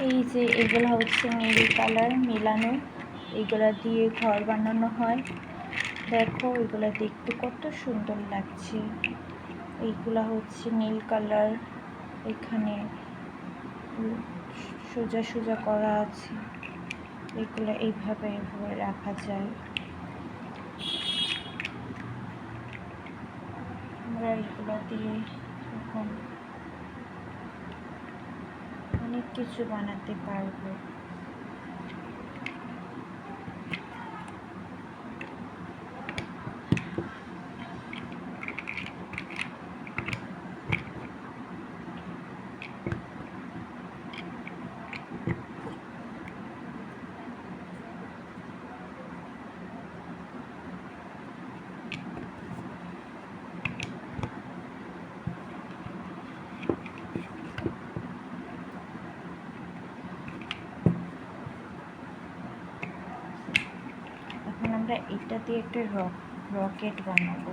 এই যে এগুলো হচ্ছে নীল কালার, মিলানো। এগুলা দিয়ে ঘর বানানো হয়। দেখো, এগুলা দেখতে কত সুন্দর লাগছে। এইগুলা হচ্ছে নীল কালার। এখানে সোজা সোজা করা আছে। এগুলো এইভাবে এইভাবে রাখা যায়। আমরা এগুলো দিয়ে এখন অনেক কিছু বানাতে পারব এখন আমরা এটা দিয়ে একটা রকেট বানাবো।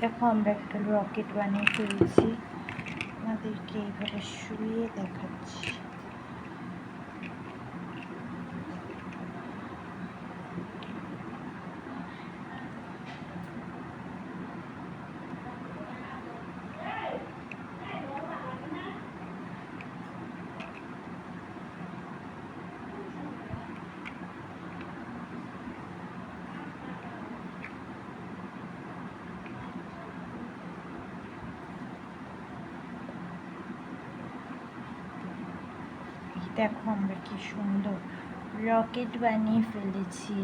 দেখো আমরা একটা রকেট বানিয়ে ফেলছি। আমাদেরকে এইভাবে শুয়ে দেখাচ্ছি। দেখো আমরা কি সুন্দর রকেট বানিয়ে ফেলেছি।